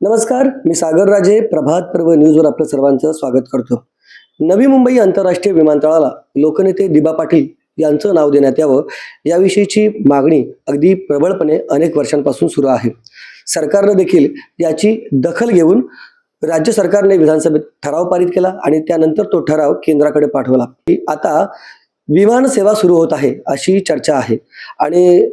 नमस्कार मी सागर राजे प्रभात पर्व न्यूजवर आपलं सर्वांचं स्वागत करतो. नवी मुंबई आंतरराष्ट्रीय विमानतळाला लोकनेते दिबा पाटील यांचं नाव देण्यात यावं याविषयीची मागणी अगदी प्रबळपणे अनेक वर्षांपासून सुरू आहे. सरकारनं देखील याची दखल घेऊन राज्य सरकारने विधानसभेत ठराव पारित केला आणि त्यानंतर तो ठराव केंद्राकडे पाठवला. आता विमान सेवा सुरू होत आहे अशी चर्चा आहे आणि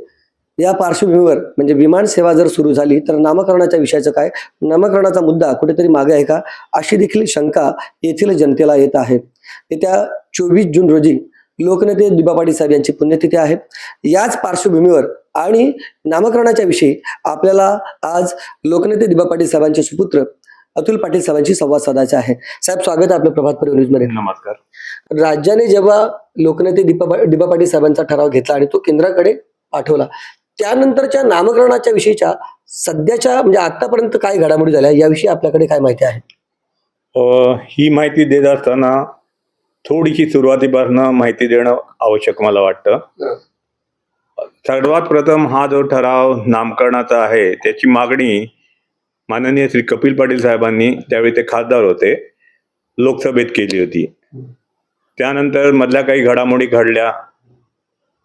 या पार्श्वभूमीवर म्हणजे विमान सेवा जर सुरू झाली तर नामकरणाच्या विषयाचं काय? नामकरणाचा मुद्दा कुठेतरी मागे आहे का? अशी देखील शंका येथील जनतेला येत आहे. येत्या चोवीस जून रोजी लोकनेते दिबा पाटील साहेब यांची पुण्यतिथी आहे. याच पार्श्वभूमीवर आणि नामकरणाच्या विषयी आपल्याला आज लोकनेते दिबा पाटील साहेबांचे सुपुत्र अतुल पाटील साहेबांशी संवाद साधायचा आहे. साहेब स्वागत आहे आपलं प्रभात परिवार न्यूजमध्ये. नमस्कार. राज्याने जेव्हा लोकनेते दीपा दिबा पाटील साहेबांचा ठराव घेतला आणि तो केंद्राकडे पाठवला त्यानंतरच्या नामकरणाच्या विषयीच्या सध्याच्या म्हणजे आतापर्यंत काय घडामोडी झाल्या याविषयी आपल्याकडे काय माहिती आहे? ही माहिती देत असताना थोडीशी सुरुवातीपासून माहिती देणं आवश्यक मला वाटतं. सर्वात प्रथम हा जो ठराव नामकरणाचा आहे त्याची मागणी माननीय श्री कपिल पाटील साहेबांनी त्यावेळी ते खासदार होते लोकसभेत केली होती. त्यानंतर मधल्या काही घडामोडी घडल्या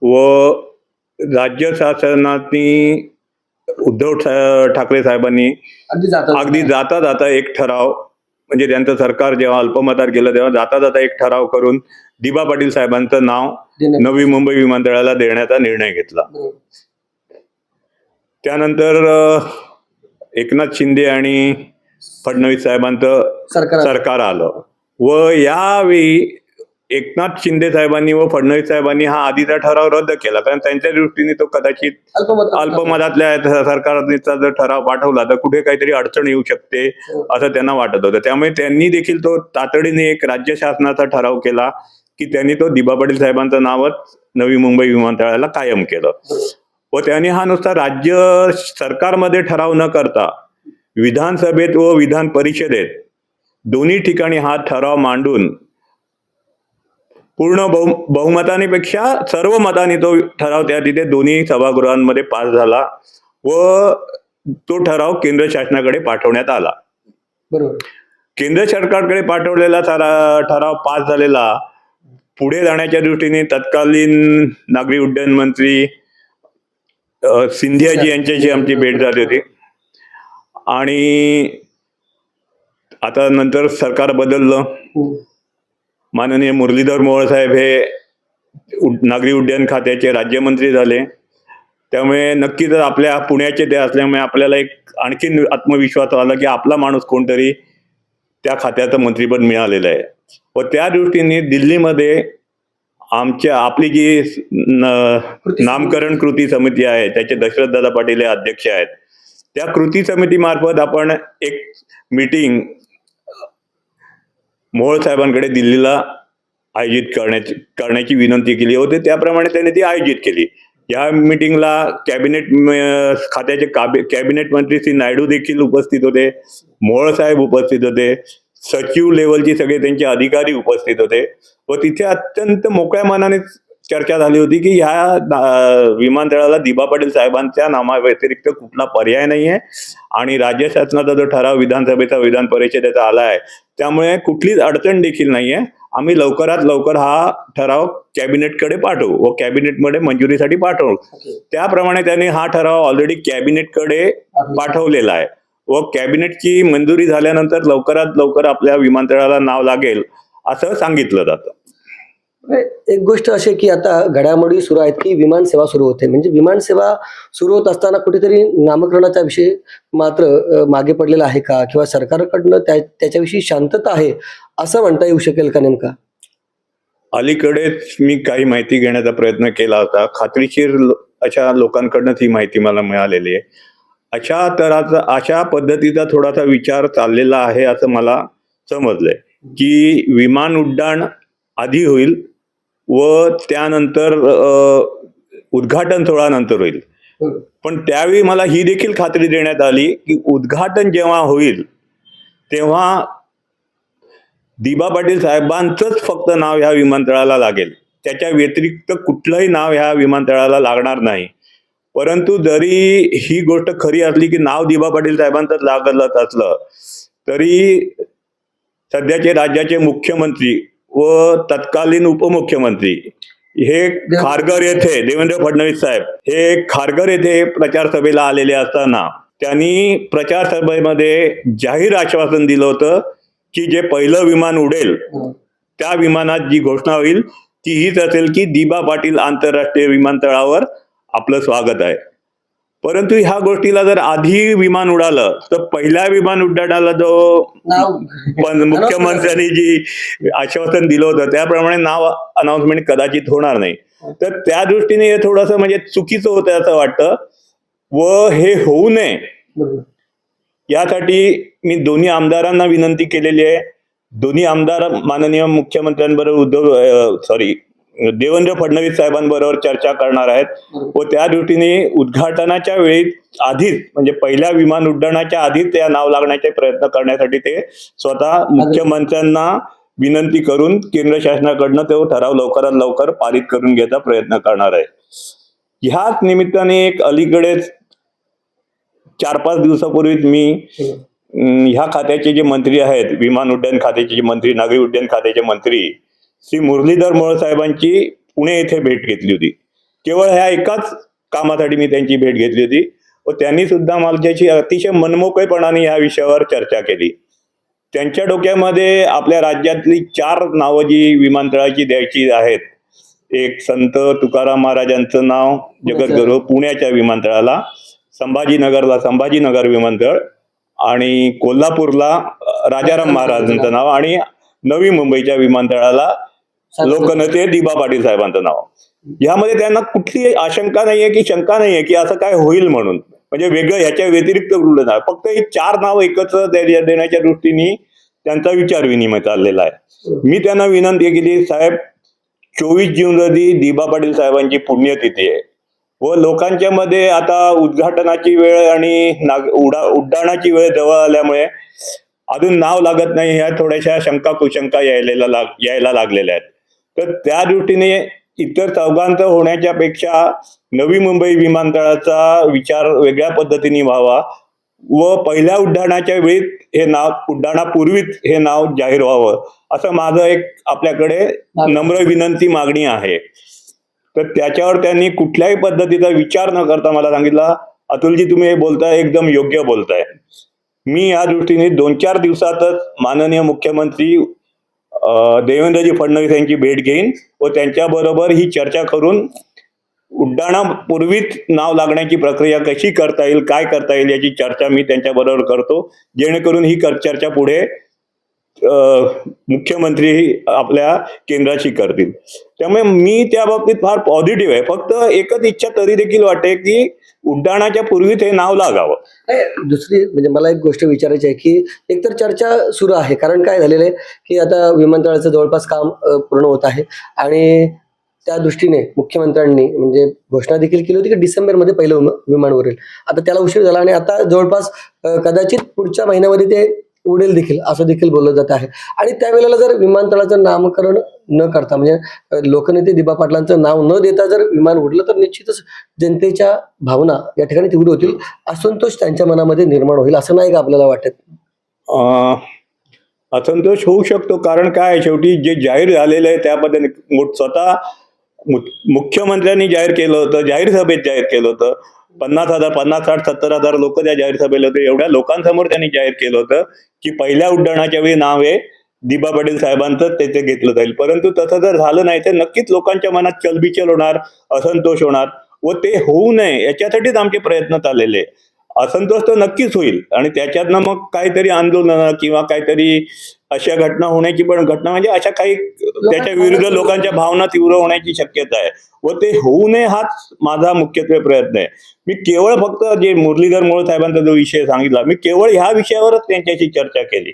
व राज्य शासनाने उद्धव ठाकरे साहेबांनी अगदी जाता अगदी जाता जाता एक ठराव म्हणजे त्यांचं सरकार जेव्हा अल्पमतात गेलं तेव्हा जाता जाता एक ठराव करून दिबा पाटील साहेबांचं नाव नवी मुंबई विमानतळाला देण्याचा निर्णय घेतला. त्यानंतर एकनाथ शिंदे आणि फडणवीस साहेबांचं सरकार सरकार आलं. व यावेळी एकनाथ शिंदे साहेबांनी व फडणवीस साहेबांनी हा आधीचा ठराव रद्द केला. कारण त्यांच्या दृष्टीने तो कदाचित अल्पमत अल्पमतातल्या सरकारचा जर ठराव पाठवला तर कुठे काहीतरी अडचण येऊ शकते असं त्यांना वाटत होतं. त्यामुळे त्यांनी देखील तो तातडीने एक राज्य शासनाचा ठराव केला की त्यांनी तो दिबा पाटील साहेबांचं नावच नवी मुंबई विमानतळाला कायम केलं. व त्यांनी हा नुसता राज्य सरकारमध्ये ठराव न करता विधानसभेत व विधान परिषदेत दोन्ही ठिकाणी हा ठराव मांडून पूर्ण बहु बहुमतानेपेक्षा सर्व मताने तो ठराव त्या तिथे दोन्ही सभागृहांमध्ये पास झाला व तो ठराव केंद्र शासनाकडे पाठवण्यात आला. बरोबर. केंद्र सरकारकडे पाठवलेला ठराव पास झालेला पुढे जाण्याच्या दृष्टीने तत्कालीन नागरी उड्डयन मंत्री सिंधियाजी यांच्याशी आमची भेट झाली होती. आणि आता नंतर सरकार बदललं. माननीय मुरलीधर मोहोळ साहेब हे उड- नागरी उड्डयन खात्याचे राज्यमंत्री झाले. त्यामुळे नक्कीच आपल्या पुण्याचे ते असल्यामुळे आपल्याला एक आणखीन आत्मविश्वास आला की आपला माणूस कोणतरी त्या खात्याचं मंत्रीपद मिळालेलं आहे. व त्या दृष्टीने दिल्लीमध्ये आमच्या आपली जी नामकरण कृती समिती आहे त्याचे दशरथ दादा पाटील हे अध्यक्ष आहेत. त्या कृती समितीमार्फत आपण एक मीटिंग मोहोळ साहेबांकडे दिल्लीला आयोजित करण्याची करण्याची विनंती केली होती. त्याप्रमाणे त्यांनी ती आयोजित केली. या मिटिंगला कॅबिनेट खात्याचे काबि- कॅबिनेट मंत्री श्री नायडू देखील उपस्थित होते. मोहोळ साहेब उपस्थित होते. सचिव लेवलचे सगळे त्यांचे अधिकारी उपस्थित होते. व तिथे अत्यंत मोकळ्या मनाने चर्चा झाली होती की ह्या विमानतळाला दिबा पाटील साहेबांच्या नामाव्यतिरिक्त कुठला पर्याय नाहीये. आणि राज्य शासनाचा जो ठराव विधानसभेचा विधान परिषदेचा आला आहे त्यामुळे कुठलीच अडचण देखील नाहीये. आम्ही लवकरात लवकर हा ठराव कॅबिनेटकडे पाठवू व कॅबिनेटमध्ये मंजुरीसाठी पाठवू. त्याप्रमाणे त्यांनी हा ठराव ऑलरेडी कॅबिनेटकडे पाठवलेला आहे. व कॅबिनेटची मंजुरी झाल्यानंतर लवकरात लवकर आपल्या विमानतळाला नाव लागेल असं सांगितलं जातं. एक गोष्ट अशी आहे की आता घडामोडी सुरू आहेत की विमान सेवा सुरू होते. म्हणजे विमान सेवा सुरू होत असताना कुठेतरी नामकरणाचा विषय मात्र मागे पडलेला आहे का? किंवा सरकारकडनं त्या त्याच्याविषयी शांतता आहे असं म्हणता येऊ शकेल का नेमका? अलीकडेच मी काही माहिती घेण्याचा प्रयत्न केला होता. खात्रीशीर अशा लोकांकडनंच ही माहिती मला मिळालेली आहे. अशा तराचा अशा पद्धतीचा थोडासा विचार चाललेला आहे असं मला समजलंय की विमान उड्डाण आधी होईल व त्यानंतर उद्घाटन सोहळा नंतर होईल पण त्यावेळी मला ही देखील खात्री देण्यात आली की उद्घाटन जेव्हा होईल तेव्हा दिबा पाटील साहेबांचंच फक्त नाव ह्या विमानतळाला लागेल. त्याच्या व्यतिरिक्त कुठलंही नाव ह्या विमानतळाला लागणार नाही. परंतु जरी ही गोष्ट खरी असली की नाव दिबा पाटील साहेबांचं लागत असलं तरी सध्याचे राज्याचे मुख्यमंत्री व तत्कालीन उपमुख्यमंत्री हे खारघर येथे देवेंद्र फडणवीस साहेब हे खारघर येथे प्रचार सभेला आलेले असताना त्यांनी प्रचार सभेमध्ये जाहीर आश्वासन दिलं होतं की जे पहिलं विमान उडेल त्या विमानात जी घोषणा होईल ती हीच असेल की दिबा पाटील आंतरराष्ट्रीय विमानतळावर आपलं स्वागत आहे. परंतु ह्या गोष्टीला जर आधी विमान उडालं तर पहिल्या विमान उड्डाणाला जो मुख्यमंत्र्यांनी जी आश्वासन दिलं होतं त्याप्रमाणे नाव अनाउन्समेंट कदाचित होणार नाही. तर त्या दृष्टीने हे थोडंसं म्हणजे चुकीचं होतं असं वाटतं. व हे होऊ नये. यासाठी मी दोन्ही आमदारांना विनंती केलेली आहे. दोन्ही आमदार माननीय मुख्यमंत्र्यांबरोबर उद्धव सॉरी देवेंद्र फडणवीस साहेबांबरोबर चर्चा करणार आहेत. व त्या दृष्टीने उद्घाटनाच्या वेळी आधीच म्हणजे पहिल्या विमान उड्डाणाच्या आधीच त्या नाव लागण्याचे प्रयत्न करण्यासाठी ते स्वतः मुख्यमंत्र्यांना विनंती करून केंद्र शासनाकडनं तो ठराव लवकरात लवकर पारित करून घ्यायचा प्रयत्न करणार आहे. ह्याच निमित्ताने एक अलीकडेच चार पाच दिवसापूर्वीच मी ह्या खात्याचे जे मंत्री आहेत विमान उड्डयन खात्याचे जे मंत्री नागरी उड्डयन खात्याचे मंत्री श्री मुरलीधर मोहोळ साहेबांची पुणे येथे भेट घेतली होती. केवळ ह्या एकाच कामासाठी मी त्यांची भेट घेतली होती व त्यांनी सुद्धा माझ्याशी अतिशय मनमोकळेपणाने या विषयावर चर्चा केली. त्यांच्या डोक्यामध्ये आपल्या राज्यातली चार नावं जी विमानतळाची द्यायची आहेत. एक संत तुकाराम महाराजांचं नाव जगद्गुरू पुण्याच्या विमानतळाला संभाजीनगरला संभाजीनगर विमानतळ आणि कोल्हापूरला राजाराम महाराजांचं नाव आणि नवी मुंबईच्या विमानतळाला लोकनेते दिबा पाटील साहेबांचं नाव. यामध्ये त्यांना कुठली आशंका नाहीये की शंका नाहीये की असं काय होईल म्हणून. म्हणजे वेगळं ह्याच्या व्यतिरिक्त नाही फक्त ही चार नाव एकत्र देण्याच्या दृष्टीने त्यांचा विचार विनिमय चाललेला आहे. मी त्यांना विनंती केली साहेब चोवीस जून रोजी दिबा पाटील साहेबांची पुण्यतिथी आहे. व लोकांच्या मध्ये आता उद्घाटनाची वेळ आणि नाग उडा उड्डाणाची वेळ जवळ आल्यामुळे अजून नाव लागत नाही ह्या थोड्याशा शंका कुशंका यायला लाग यायला लागलेल्या आहेत. तर त्या दृष्टीने इतर चौघांचं होण्याच्या पेक्षा नवी मुंबई विमानतळाचा विचार वेगळ्या पद्धतीने व्हावा व पहिल्या उड्डाणाच्या वेळी हे नाव उड्डाणापूर्वीच हे नाव जाहीर व्हावं असं माझं एक आपल्याकडे नम्र विनंती मागणी आहे. तर त्याच्यावर त्यांनी कुठल्याही पद्धतीचा विचार न करता मला सांगितला अतुलजी तुम्ही हे बोलताय एकदम योग्य बोलताय. मी या दृष्टीने दोन चार दिवसातच माननीय मुख्यमंत्री देवेंद्रजी फडणवीस यांची भेट घेईन व त्यांच्याबरोबर ही चर्चा करून उड्डाणापूर्वीच नाव लागण्याची प्रक्रिया कशी करता येईल काय करता येईल याची चर्चा मी त्यांच्याबरोबर करतो. जेणेकरून ही कर- चर्चा पुढे मुख्यमंत्री आपल्या केंद्राशी करतील. त्यामुळे मी त्या बाबतीत फार पॉझिटिव्ह आहे. फक्त एकच इच्छा तरी देखील वाटते की उड्डाणाच्या पूर्वी ते नाव लागावं. दुसरी म्हणजे मला एक गोष्ट विचारायची आहे की एकतर चर्चा सुरू आहे. कारण काय झालेलं आहे की आता विमानतळाचं जवळपास काम पूर्ण होत आहे आणि त्या दृष्टीने मुख्यमंत्र्यांनी म्हणजे घोषणा देखील केली होती की डिसेंबरमध्ये पहिलं विमान उरेल आता त्याला उशीर झाला आणि आता जवळपास कदाचित पुढच्या महिन्यामध्ये ते उडेल देखील असं देखील बोललं जात आहे. आणि त्यावेळेला जर विमानतळाचं नामकरण न करता म्हणजे लोकनेते दिबा पाटलांचं नाव न देता जर विमान उडलं तर निश्चितच जनतेच्या भावना या ठिकाणी तीव्र होतील. असंतोष त्यांच्या मनामध्ये निर्माण होईल असं नाही का आपल्याला वाटत? असंतोष होऊ शकतो कारण काय शेवटी जे जाहीर झालेलं आहे त्या पद्धतीने स्वतः मुख्यमंत्र्यांनी जाहीर केलं होतं जाहीर सभेत जाहीर केलं होतं. पन्नास हजार पन्नास साठ सत्तर हजार लोक त्या जाहीर सभेला होते एवढ्या लोकांसमोर त्यांनी जाहीर केलं होतं की पहिल्या उड्डाणाच्या वेळी नाव आहे दिबा पाटील साहेबांचं त्याचे घेतलं जाईल परंतु तसं जर झालं नाही तर नक्कीच लोकांच्या मनात चलबिचल होणार असंतोष होणार व ते होऊ नये याच्यासाठीच आमचे प्रयत्न चाललेले आहे. असंतोष तर नक्कीच होईल. आणि त्याच्यातनं मग काहीतरी आंदोलन किंवा काहीतरी अशा घटना होण्याची पण घटना म्हणजे अशा काही त्याच्या विरुद्ध लोकांच्या भावना तीव्र होण्याची शक्यता आहे. व ते होऊ नये हाच माझा मुख्यत्वे प्रयत्न आहे. मी केवळ फक्त जे मुरलीधर मोहोळ साहेबांचा जो विषय सांगितला मी केवळ ह्या विषयावरच त्यांच्याशी चर्चा केली.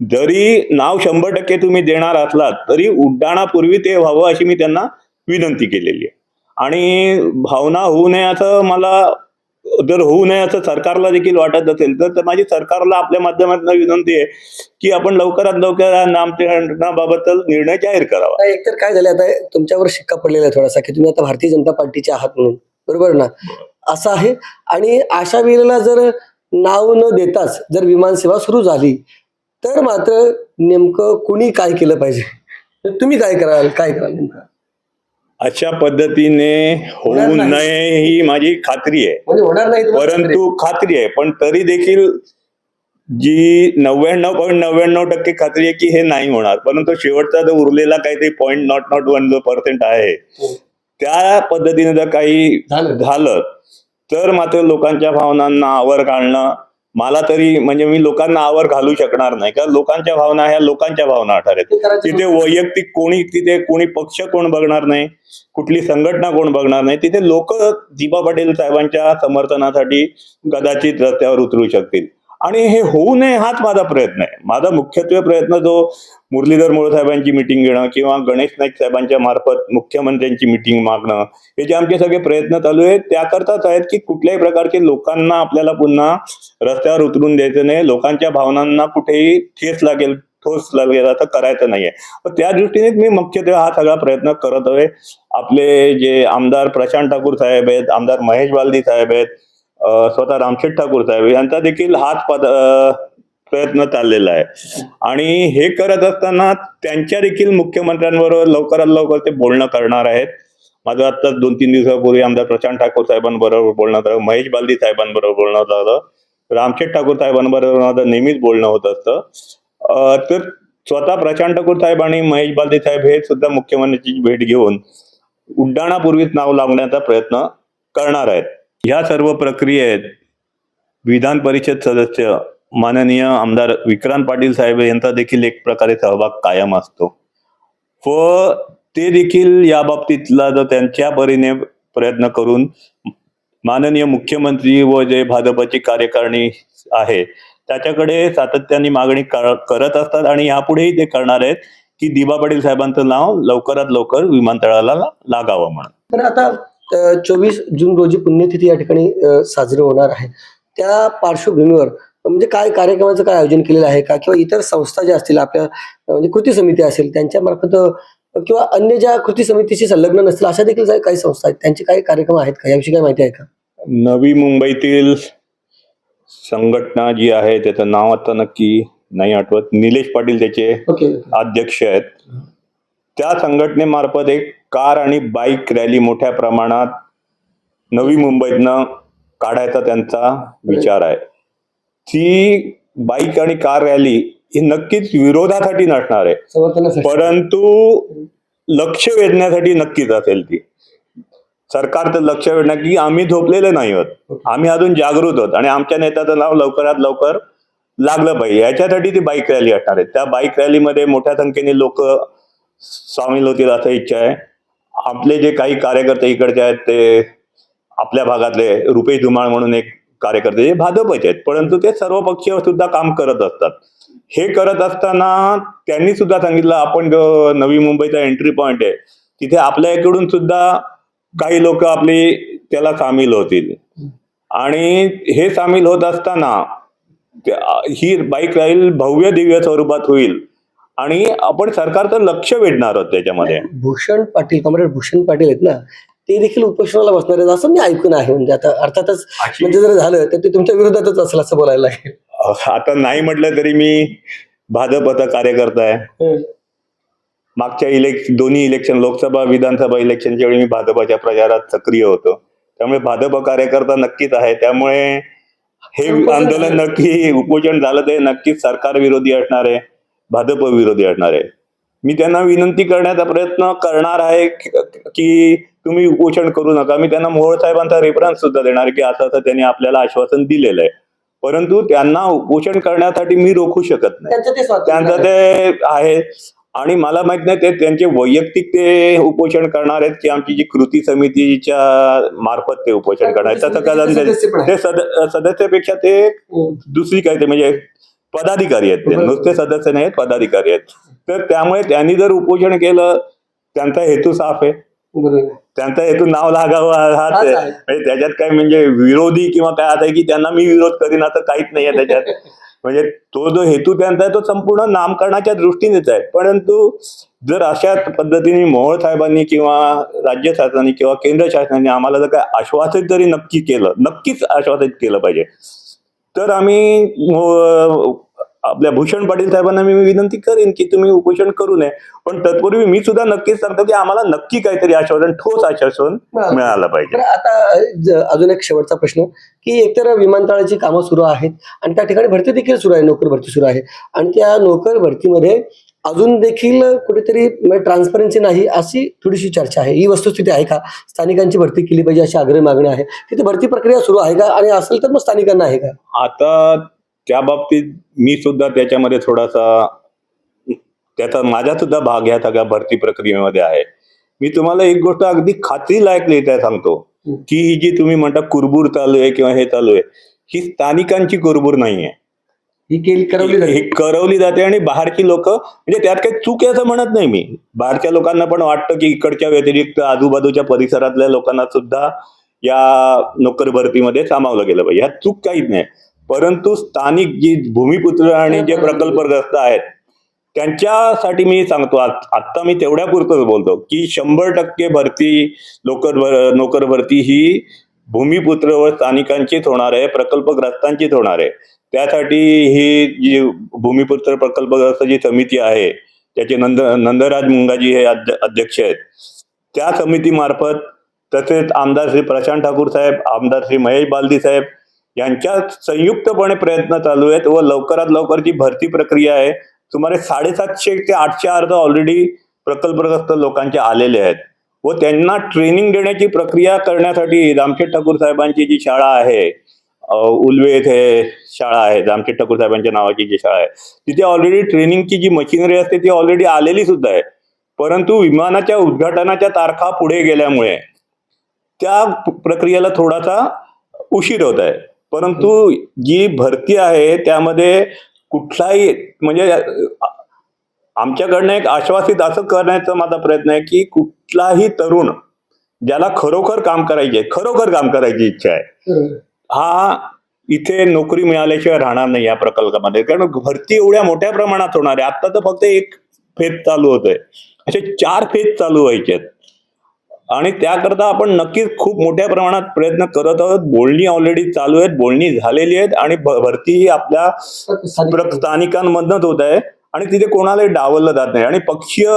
जरी नाव शंभर टक्के तुम्ही देणार असलात तरी उड्डाणापूर्वी ते व्हावं अशी मी त्यांना विनंती केलेली आहे. आणि भावना होऊ नये असं मला जर होऊ नये असं सरकारला देखील वाटत असेल तर माझी सरकारला आपल्या माध्यमातून विनंती आहे की आपण लवकरात लवकर या नामकरणाबाबत निर्णय जाहीर करावा. एकतर काय झालं आता तुमच्यावर शिक्का पडलेला आहे थोडासा की तुम्ही आता भारतीय जनता पार्टीचे आहात म्हणून. बरोबर ना? असं आहे. आणि अशा वेळेला जर नाव न देताच जर विमानसेवा सुरू झाली तर मात्र नेमकं कुणी काय केलं पाहिजे? तर तुम्ही काय कराल? काय कराल नेमकं? अशा पद्धतीने होऊ. नये ही माझी खात्री आहे म्हणजे होणार नाही? परंतु खात्री आहे पण तरी देखील जी नव्याण्णव पॉईंट नव्याण्णव टक्के खात्री आहे की हे नाही होणार परंतु शेवटचा जो उरलेला काहीतरी पॉईंट नॉट नॉट वन जो पर्सेंट आहे हो. त्या पद्धतीने जर काही झालं. झालं तर मात्र लोकांच्या भावनांना आवर घालणं मला तरी म्हणजे मी लोकांना आवर घालू शकणार नाही. कारण लोकांच्या भावना ह्या लोकांच्या भावना ठरेल तिथे वैयक्तिक कोणी तिथे कोणी पक्ष कोण बघणार नाही कुठली संघटना कोण बघणार नाही तिथे लोक दीपा पाटील साहेबांच्या समर्थनासाठी कदाचित रस्त्यावर उतरू शकतील. आणि हे होऊ नये हाच माझा प्रयत्न आहे. माझा मुख्यत्वे प्रयत्न जो मुरलीधर मोळ साहेबांची मिटिंग घेणं किंवा गणेश नाईक साहेबांच्या मार्फत मुख्यमंत्र्यांची मिटिंग मागणं हे जे आमचे सगळे प्रयत्न चालू आहेत त्याकरताच आहेत की कुठल्याही प्रकारचे लोकांना आपल्याला पुन्हा रस्त्यावर उतरून द्यायचं नाही लोकांच्या भावनांना कुठेही ठेस लागेल ठोस लागेल असं करायचं नाहीये. त्या दृष्टीने मी मुख्यत्वे हा सगळा प्रयत्न करत आहे. आपले जे आमदार प्रशांत ठाकूर साहेब आहेत आमदार महेश बालदी साहेब आहेत स्वतः रामशेठ ठाकूर साहेब यांचा देखील हाच पद प्रयत्न चाललेला आहे. आणि हे करत असताना त्यांच्या देखील मुख्यमंत्र्यांबरोबर लवकरात लवकर ते बोलणं करणार आहेत. माझं आत्ताच दोन तीन दिवसापूर्वी आमदार प्रशांत ठाकूर साहेबांबरोबर बोलणं झालं महेश बालदी साहेबांबरोबर बोलणं झालं रामशेठ ठाकूर साहेबांबरोबर माझं नेहमीच बोलणं होत असतं. तर स्वतः प्रशांत ठाकूर साहेब आणि महेश बालदी साहेब हे सुद्धा मुख्यमंत्र्यांची भेट घेऊन उड्डाणापूर्वीच नाव लावण्याचा प्रयत्न करणार आहेत. या सर्व प्रक्रियेत विधान परिषद सदस्य माननीय आमदार विक्रांत पाटील साहेब यांचा देखील एक प्रकारे सहभाग कायम असतो. व ते देखील या बाबतीतला जर त्यांच्या परीने प्रयत्न करून माननीय मुख्यमंत्री व जे भाजपची कार्यकारिणी आहे त्याच्याकडे सातत्याने मागणी करत असतात आणि यापुढेही ते करणार आहेत की दिबा पाटील साहेबांचं नाव लवकरात लवकर विमानतळाला लागावं म्हणून. तर आता चोवीस जून रोजी पुण्यतिथी या ठिकाणी साजरी होणार आहे. त्या पार्श्वभूमीवर म्हणजे काय कार्यक्रमाचं काय आयोजन केलेलं आहे का? किंवा इतर संस्था ज्या असतील आपल्या म्हणजे कृती समिती असेल त्यांच्या मार्फत किंवा अन्य ज्या कृती समितीशी संलग्न नसतील अशा देखील काही संस्था आहेत त्यांचे काही कार्यक्रम आहेत का? याविषयी काय माहिती आहे का? नवी मुंबईतील संघटना जी आहे त्याचं नाव आता नक्की नाही आठवत. निलेश पाटील त्याचे अध्यक्ष आहेत. त्या संघटनेमार्फत एक कार आणि बाईक रॅली मोठ्या प्रमाणात नवी मुंबईतनं काढायचा त्यांचा विचार आहे. ती बाईक आणि कार रॅली ही नक्कीच विरोधासाठी नसणार आहे. परंतु लक्ष वेधण्यासाठी नक्कीच असेल ती. सरकारचं लक्ष वेधण्यात की आम्ही झोपलेले नाही आहोत आम्ही अजून जागृत आहोत आणि आमच्या नेत्याचं नाव लवकरात लवकर लागलं पाहिजे. याच्यासाठी ती बाईक रॅली असणार आहे. त्या बाईक रॅलीमध्ये मोठ्या संख्येने लोक सामील होतील असं इच्छा आहे. आपले जे काही कार्यकर्ते इकडचे आहेत ते आपल्या भागातले रुपेश धुमाळ म्हणून एक कार्यकर्ते जे भाजपचे आहेत. परंतु ते सर्व पक्षीय सुद्धा काम करत असतात. हे करत असताना त्यांनी सुद्धा सांगितलं आपण जो नवी मुंबईचा एंट्री पॉइंट आहे तिथे आपल्या इकडून सुद्धा काही लोक आपली त्याला सामील होतील. आणि हे सामील होत असताना ही बाईक राहील भव्य दिव्य स्वरूपात होईल. आणि आपण सरकारचं लक्ष वेधणार आहोत त्याच्यामध्ये. भूषण पाटील कॉम्रेड भूषण पाटील आहेत ना ते देखील उपोषणाला बसणार आहेत असं मी ऐकून आहे. म्हणजे आता अर्थातच म्हणजे जर झालं तर ते तुमच्या विरोधातच असेल असं बोलायला लागेल. आता नाही म्हटलं तरी मी भाजपचा कार्यकर्ता आहे. मागच्या इलेक्श दोन्ही इलेक्शन लोकसभा विधानसभा इलेक्शनच्या वेळी मी भाजपच्या प्रचारात सक्रिय होतो. त्यामुळे भाजप कार्यकर्ता नक्कीच आहे. त्यामुळे हे आंदोलन नक्की उपोषण झालं ते नक्कीच सरकार विरोधी असणार आहे. भाजप विरोधी असणार आहे. मी त्यांना विनंती करण्याचा प्रयत्न करणार आहे की- तुम्ही उपोषण करू नका. मी त्यांना मोहोळ साहेबांचा रेफरन्स सुद्धा देणार की असं असं त्यांनी आपल्याला आश्वासन दिलेलं आहे. परंतु त्यांना उपोषण करण्यासाठी मी रोखू शकत नाही. त्यांचं ते त्यांचं आहे. आणि मला माहीत नाही ते त्यांचे वैयक्तिक ते उपोषण करणार आहेत की आमची जी कृती समितीच्या मार्फत ते उपोषण करणार आहेत. पण ते सद- सदस्यापेक्षा ते आहे. दुसरी काय ते म्हणजे पदाधिकारी आहेत ते. नुसते सदस्य नाही आहेत पदाधिकारी आहेत. तर त्यामुळे त्यांनी जर उपोषण केलं त्यांचा हेतू साफ आहे. त्यांचा हेतू नाव लागावं हाच आहे. म्हणजे त्याच्यात काय म्हणजे विरोधी किंवा काय आता आहे की त्यांना मी विरोध करीन असं काहीच नाही आहे त्याच्यात. म्हणजे तो जो हेतू त्यांचा आहे तो संपूर्ण नामकरणाच्या दृष्टीनेच आहे. परंतु जर अशा पद्धतीने मोहोळ साहेबांनी किंवा राज्य शासनाने किंवा केंद्र शासनाने आम्हाला जर काय आश्वासित जरी नक्की केलं नक्कीच आश्वासित केलं पाहिजे तर आम्ही आपल्या भूषण पाटील साहेबांना मी विनंती करेन की तुम्ही उपोषण करू नये. पण तत्पूर्वी मी सुद्धा नक्कीच सांगतो की आम्हाला नक्की काहीतरी आश्वासन ठोस आश्वासन मिळालं. पाहिजे. आता अजून एक शेवटचा प्रश्न की एकतर विमानतळाची कामं सुरू आहेत आणि त्या ठिकाणी भरती देखील सुरू आहे नोकर भरती सुरू आहे. आणि त्या नोकर भरतीमध्ये अजून देखील कुठेतरी ट्रान्सपरन्सी नाही अशी थोडीशी चर्चा आहे. ही वस्तुस्थिती आहे का? स्थानिकांची भरती केली पाहिजे अशी आग्रह मागणी आहे. तिथे भरती प्रक्रिया सुरू आहे का? आणि असेल तर मग स्थानिकांना आहे का? आता त्या बाबतीत मी सुद्धा त्याच्यामध्ये थोडासा त्याचा माझा सुद्धा भाग या सगळ्या भरती प्रक्रियेमध्ये आहे. मी तुम्हाला एक गोष्ट अगदी खात्री लायकली सांगतो. की ही जी तुम्ही म्हणता कुरबूर चालू आहे किंवा हे चालू आहे ही स्थानिकांची कुरबूर नाहीये. ही केली करवली ही जाते. करवली जाते आणि बाहेरची लोक म्हणजे त्यात काही चूक आहे असं म्हणत नाही मी. बाहेरच्या लोकांना पण वाटतं की इकडच्या व्यतिरिक्त आजूबाजूच्या परिसरातल्या लोकांना सुद्धा या नोकर भरतीमध्ये सामावलं गेलं पाहिजे. ह्यात चूक काहीच नाही. परंतु स्थानिक जी भूमिपुत्र आणि जे प्रकल्पग्रस्त आहेत त्यांच्यासाठी मी सांगतो आत- आत्ता मी तेवढ्या पुरतच बोलतो की शंभर टक्के भरती नोकर भर- नोकर भरती ही भूमिपुत्र व स्थानिकांचीच होणार आहे प्रकल्पग्रस्तांचीच होणार आहे. त्यासाठी ही जी भूमिपुत्र प्रकल्पग्रस्त जी समिती आहे त्याचे नंद नंदराज मुंगाजी हे अध्यक्ष आहेत. त्या समितीमार्फत तसेच आमदार श्री प्रशांत ठाकूर साहेब आमदार श्री महेश बालदी साहेब यांच्या संयुक्तपणे प्रयत्न चालू आहेत व लवकरात लवकर जी भरती प्रक्रिया आहे सुमारे साडेसातशे ते आठशे अर्ज ऑलरेडी प्रकल्पग्रस्त लोकांचे आलेले आहेत. व त्यांना ट्रेनिंग देण्याची प्रक्रिया करण्यासाठी रामशेठ ठाकूर साहेबांची जी शाळा आहे उलवे उल्वे येथे शाळा आहे रामशेठ ठाकूर साहेबांच्या नावाची जी शाळा आहे तिथे ऑलरेडी ट्रेनिंगची जी मशिनरी असते ती ऑलरेडी आलेली सुद्धा आहे. परंतु विमानाच्या उद्घाटनाच्या तारखा पुढे गेल्यामुळे त्या प्रक्रियेला थोडासा उशीर होत आहे. परंतु जी भरती आहे त्यामध्ये कुठलाही म्हणजे आमच्याकडनं एक आश्वासित असं करण्याचा माझा प्रयत्न आहे की कुठलाही तरुण ज्याला खरोखर काम करायचे आहे, खरोखर काम करायची इच्छा आहे हा इथे नोकरी मिळाल्याशिवाय राहणार नाही या प्रकल्पामध्ये. कारण भरती एवढ्या मोठ्या प्रमाणात होणार आहे. आता तर फक्त एक फेज चालू होतोय. असे चार फेज चालू व्हायचे आहेत. आणि त्याकरता आपण नक्कीच खूप मोठ्या प्रमाणात प्रयत्न करत आहोत. बोलणी ऑलरेडी चालू आहेत. बोलणी झालेली आहेत. आणि भरती ही आपल्या स्थानिकांमधनच होत आहे. आणि तिथे कोणालाही डावललं जात नाही. आणि पक्षीय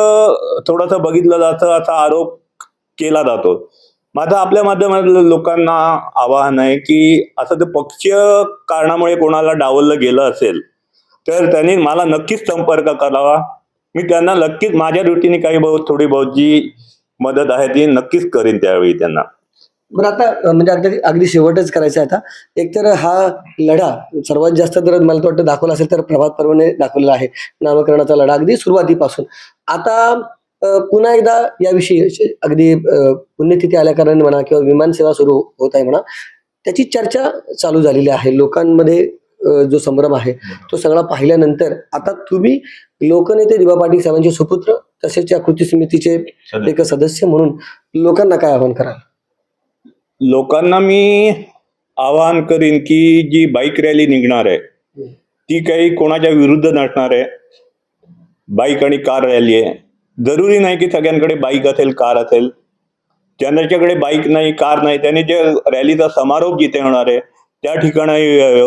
थोडंसं बघितलं जातं असा आरोप केला जातो. माझं आपल्या माध्यमातल्या लोकांना आवाहन आहे की असं ते पक्षीय कारणामुळे कोणाला डावललं गेलं असेल तर त्यांनी मला नक्कीच संपर्क करावा. मी त्यांना नक्कीच माझ्या दृष्टीने काही बहुत थोडी बहुत जी मदत आहे ती नक्कीच करीन त्यावेळी त्यांना. बरं आता म्हणजे अगदी अगदी शेवटच करायचं आहे आता. एकतर हा लढा सर्वात जास्त जर मला वाटतं दाखवला असेल तर प्रभात पर्वने दाखवलेला आहे. नामकरणाचा लढा अगदी सुरुवातीपासून. आता पुन्हा एकदा याविषयी अगदी पुण्यतिथी आल्या कारणाने म्हणा किंवा विमान सेवा सुरू होत आहे म्हणा त्याची चर्चा चालू झालेली आहे. लोकांमध्ये जो संभ्रम आहे तो सगळा पाहिल्यानंतर आता तुम्ही लोकनेते दिबा पाटील साहेबांचे सुपुत्र तसेच या कृती समितीचे एक सदस्य म्हणून लोकांना काय आवाहन कराल? लोकांना मी आवाहन करीन की जी बाईक रॅली निघणार आहे ती काही कोणाच्या विरुद्ध नसणार आहे. बाईक आणि कार रॅली आहे. जरुरी नाही की सगळ्यांकडे बाईक असेल कार असेल. ज्यांच्याकडे बाईक नाही कार नाही त्याने जे रॅलीचा समारोप जिथे होणार आहे त्या ठिकाणी.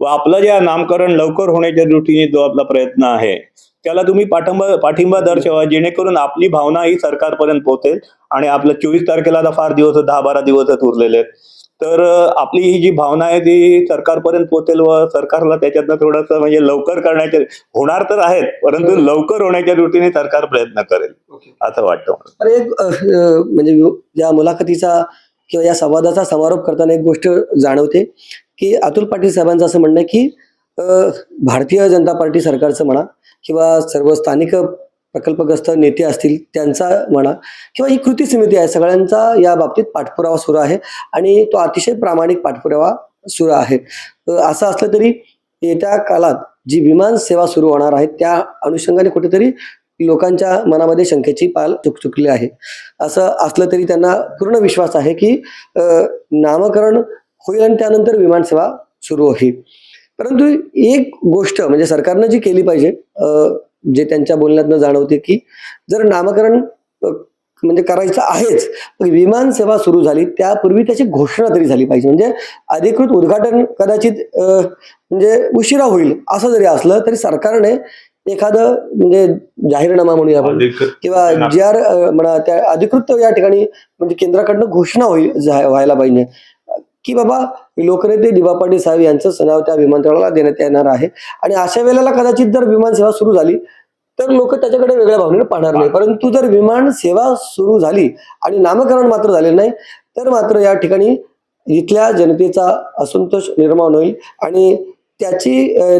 व आपलं जे नामकरण लवकर होण्याच्या दृष्टीने जो आपला प्रयत्न आहे त्याला तुम्ही पाठिंबा पाठिंबा दर्शवा जेणेकरून आपली भावना ही सरकारपर्यंत पोहोचेल आणि आपलं चोवीस तारखेला आता फार दिवस दहा बारा दिवसच उरलेले आहेत. तर आपली ही जी भावना आहे ती सरकारपर्यंत पोहोचेल व सरकारला त्याच्यातनं थोडंसं म्हणजे लवकर करण्याचे होणार तर आहेत परंतु लवकर होण्याच्या दृष्टीने सरकार प्रयत्न करेल असं वाटतं एक म्हणजे या मुलाखतीचा किंवा या संवादाचा समारोप करताना एक गोष्ट जाणवते की अतुल पाटील साहेबांचं असं म्हणणं की भारतीय जनता पार्टी सरकारचं म्हणा किंवा सर्व स्थानिक प्रकल्पग्रस्त नेते असतील त्यांचा म्हणा किंवा ही कृती समिती आहे सगळ्यांचा या बाबतीत पाठपुरावा सुरू आहे आणि तो अतिशय प्रामाणिक पाठपुरावा सुरू आहे. असं असलं तरी येत्या काळात जी विमान सेवा सुरू होणार आहे त्या अनुषंगाने कुठेतरी लोकांच्या मनामध्ये शंकेची पाल चुकचुकली आहे. असं असलं तरी त्यांना पूर्ण विश्वास आहे की नामकरण होईल आणि त्यानंतर विमानसेवा सुरू होईल. परंतु एक गोष्ट म्हणजे सरकारनं जी केली पाहिजे जे त्यांच्या बोलण्यातनं जाणवते की जर नामकरण म्हणजे करायचं आहेच पण विमानसेवा सुरू झाली त्यापूर्वी त्याची घोषणा तरी झाली पाहिजे. म्हणजे अधिकृत उद्घाटन कदाचित म्हणजे उशिरा होईल असं जरी असलं तरी सरकारने एखादं म्हणजे जाहीरनामा म्हणूया आपण किंवा जी आर म्हणा त्या अधिकृत या ठिकाणी म्हणजे केंद्राकडनं घोषणा होईल व्हायला पाहिजे. की बाबा लोकनेते दिबा पाटील साहेब यांचं सणाव त्या विमानतळाला देण्यात येणार आहे. आणि अशा वेळेला कदाचित जर विमानसेवा सुरू झाली तर लोक त्याच्याकडे वेगळ्या भावनेने पाहणार नाही. परंतु जर विमान सेवा सुरू झाली आणि नामकरण मात्र झाले नाही तर मात्र या ठिकाणी इथल्या जनतेचा असंतोष निर्माण होईल आणि त्याची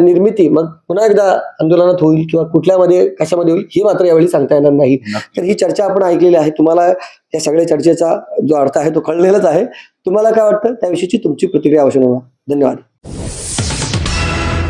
निर्मिती मग पुन्हा एकदा आंदोलनात होईल किंवा कुठल्यामध्ये कशामध्ये होईल हे मात्र यावेळी सांगता येणार नाही. तर ही चर्चा आपण ऐकलेली आहे. तुम्हाला या सगळ्या चर्चेचा जो अर्थ आहे तो कळलेलाच आहे. तुम्हाला काय वाटतं? त्याविषयीची तुमची प्रतिक्रिया नोंदवा. धन्यवाद.